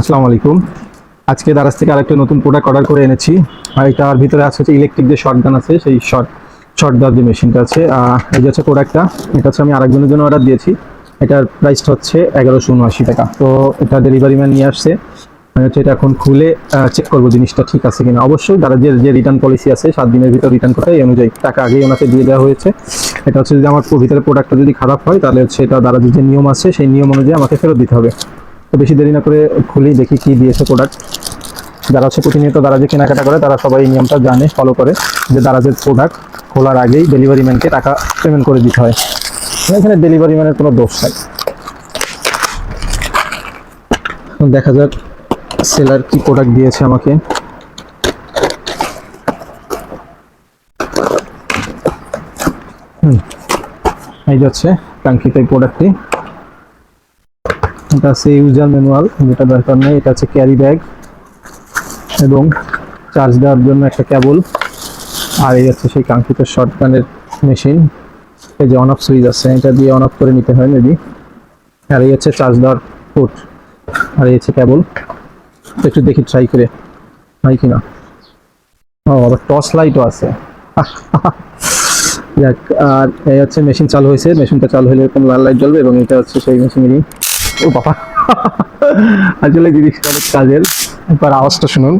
আসসালামু আলাইকুম। আজকে দারাজ থেকে আরেকটা নতুন প্রোডাক্ট অর্ডার করে এনেছি। আর এটার ভিতরে আছে হচ্ছে ইলেকট্রিক যে শর্ট গান আছে, সেই শর্ট শর্ট দেওয়ার যে মেশিনটা আছে। এই যে হচ্ছে প্রোডাক্টটা এটা হচ্ছে আমি আরেকজনের জন্য অর্ডার দিয়েছি। এটার প্রাইসটা হচ্ছে এগারোশো উনআশি টাকা। তো এটা ডেলিভারি ম্যান নিয়ে আসছে। আমি হচ্ছে এটা এখন খুলে চেক করব জিনিসটা ঠিক আছে কিনা। অবশ্যই দারাজের যে রিটার্ন পলিসি আছে, সাত দিনের ভিতর রিটার্ন করতে এই অনুযায়ী টাকা আগেই ওনাকে দিয়ে দেওয়া হয়েছে। এটা হচ্ছে যদি আমার ভিতরে প্রোডাক্টটা যদি খারাপ হয়, তাহলে হচ্ছে এটা দারাজের যে নিয়ম আছে, সেই নিয়ম অনুযায়ী আমাকে ফেরত দিতে হবে। তো বেশি দেরি না করে খুলি, দেখি কি দিয়েছে প্রোডাক্ট যারা হচ্ছে প্রতিনিয়ত দারাজে কেনাকাটা করে, তারা সবাই এই নিয়মটা জানে ফলো করে যে দারাজের প্রোডাক্ট খোলার আগেই ডেলিভারি ম্যানকে টাকা পেমেন্ট করে দিতে হয়। এখানে ডেলিভারি ম্যানের কোনো দোষ নাই। দেখা যাক সেলার কি প্রোডাক্ট দিয়েছে আমাকে। এই যাচ্ছে কাঙ্ক্ষিত এই প্রোডাক্টটি এটা আছে ইউজার ম্যানুয়াল, যেটা দরকার নেই, এটা হচ্ছে ক্যারি ব্যাগ এবং চার্জ দেওয়ার জন্য একটা কেবল আর এই হচ্ছে সেই কাঙ্ক্ষিত শর্ট গানের মেশিন। এই যে অন অফ সুইচ আছে, এটা দিয়ে অন অফ করে নিতে হয় মেবি আর এই হচ্ছে চার্জ দেওয়ার পোর্ট আর এই হচ্ছে কেবল একটু দেখি ট্রাই করে, হয় কিনা। ও, আবার টর্চ লাইটও আছে। আর এই হচ্ছে মেশিন চালু হয়েছে। মেশিনটা চালু হলে এরকম লাল লাইট জ্বলবে এবং এটা হচ্ছে সেই মেশিনেরই ও বাবা। আসলে জিনিসটা অনেক কাজের। একবার আওয়াজটা শুনুন।